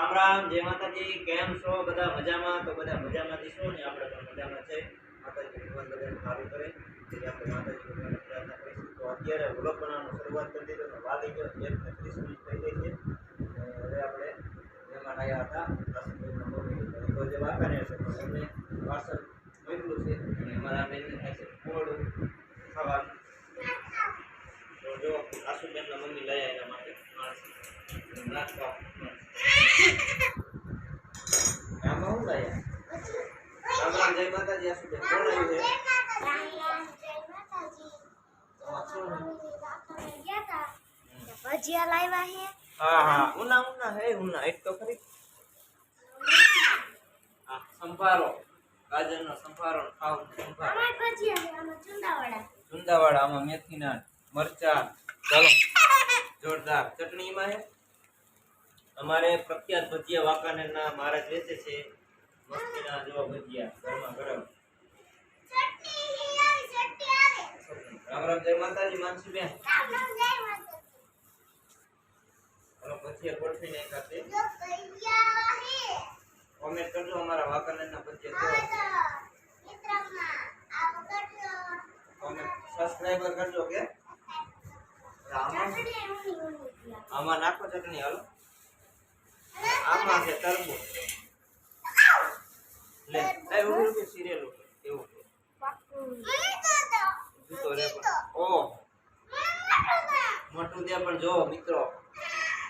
રામ રામ, જય માતાજી, કેમ છો? બધા મજામાં? તો બધા મજામાંથી છો ને આપણે પણ મજામાં છે. માતાજી ભગવાન બધાને સારું કરે. તેથી આપણે માતાજી ભગવાનને પ્રાર્થના કરીશું. તો અત્યારે વ્લોગ બનાવવાનું શરૂઆત કરી દીધો તો વાગી ગયો. એક ને ત્રીસ મિનિટ થઈ ગઈ છે. હવે આપણે મહેમાન આવ્યા હતા. તો જે વાંકાને છે તો એમને પાર્સલ મોકલું છે. અને અમારા બેનને થાય છે મોડું ખાવાનું. તો જો, આસુબેનના મમ્મી લઈ આવ્યા માટે. માણસ નાખવા ભજીયા લાવ્યા હે સંભારો ગાજરનો સંભારો ખાવ સંભારો મેથીના મરચા જોરદાર. ચટણીમાં હે? અમારે પ્રખ્યાત ભજીયા વાંકાનેરના મહારાજ વેચે છે. મસ્તીના જેવા ભજીયા ગરમા ગરમ. રામ રામ, જય માતાજી માનસીબેન ભજીયા ગોઠવી નાખ્યા છે કરજો અમારા વાંકાનેરના ભજીયા કોમેન્ટ સબસ્ક્રાઇબર કરજો કે. આમાં નાખો ચટણી, હાલો. આમાં છે, તરબૂચ. લે એ એવું જૂતો રે ઓ. મોટો પણ જો મિત્રો.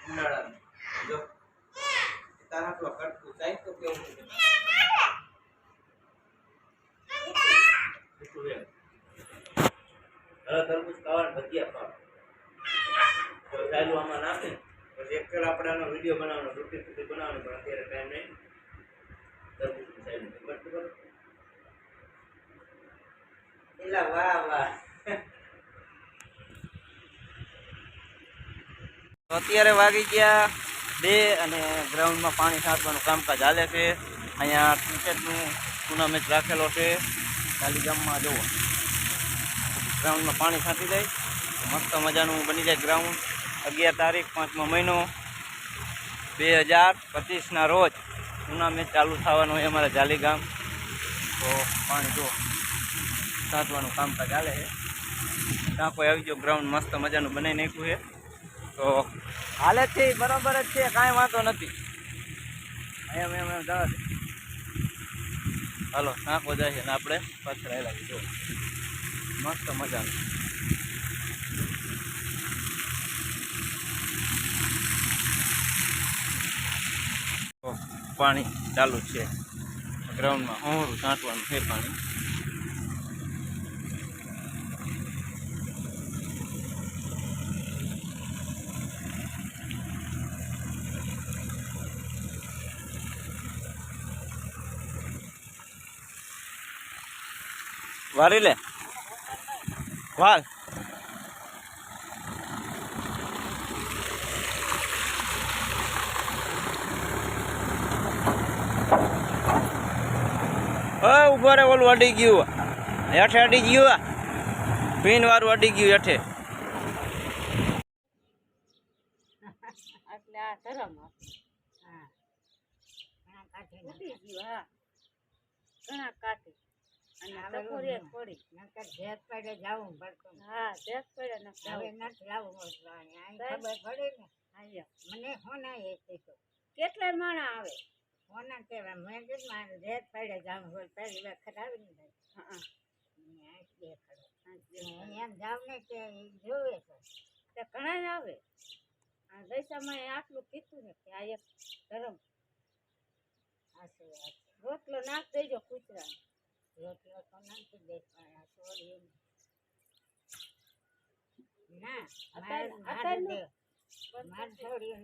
ઉનાળાનું. જો. તારા તો ચાઈ તો કેવું છે? તરબૂચ ખાવાનું ભજીયા ખાવા ચાલુ આમાં નાખે. પછી એક ફેર આપણે આનો વીડિયો બનાવવાનો, રૂટીન સુધી બનાવવાનો, પણ અત્યારે ટાઈમ નહીં. એલા વાહ વાહ. અત્યારે વાગી ગયા બે અને ગ્રાઉન્ડમાં પાણી છાંટવાનું કામકાજ હાલે છે. અહીંયા ક્રિકેટનું ટુર્નામેન્ટ રાખેલો છે. ગામમાં જુઓ. ગ્રાઉન્ડમાં પાણી છાંટી જાય મસ્ત મજાનું બની જાય ગ્રાઉન્ડ. અગિયાર તારીખ, પાંચમો મહિનો, બે હજાર પચીસના રોજ ટુર્નામેન્ટ ચાલુ થવાનું હોય અમારા જાલી ગામ તો પાણી જુઓ સાંચવાનું કામકાજ ચાલે છે. ત્યાં કોઈ આવી ગયો ગ્રાઉન્ડ મસ્ત મજાનું બનાવી નાખ્યું છે. તો હાલે છે બરાબર જ છે, કાંઈ વાંધો નથી. એમ એમ એમ જવા હાલો નાખો જાય છે ને આપણે, પાછળ આવેલા જો. મસ્ત મજાનું. પાણી ચાલુ છે. ગ્રાઉન્ડમાં હોરું છાંટવાનું છે પાણી. વારી લે. વાલ. રે ઓલું અડી ગયું. હેઠે અડી ગયું પીન વાળું અડી ગયું હેઠે. કેટલાય માણા આવે? હોના કહેવાય મેં કીધું મારે ભેદ પડે જાઉં હોય પહેલી વખત આવી ને ભાઈ. એમ જાઉં ને કે જોવે છે. તે ઘણા આવે. આ દૈસામાં આટલું કીધું ને કે આ એક ધરમ. રોટલો નાખ દેજો કૂતરા રોટલો તો નાખી દે પણ આ છોડી ના મારે મારે છોડી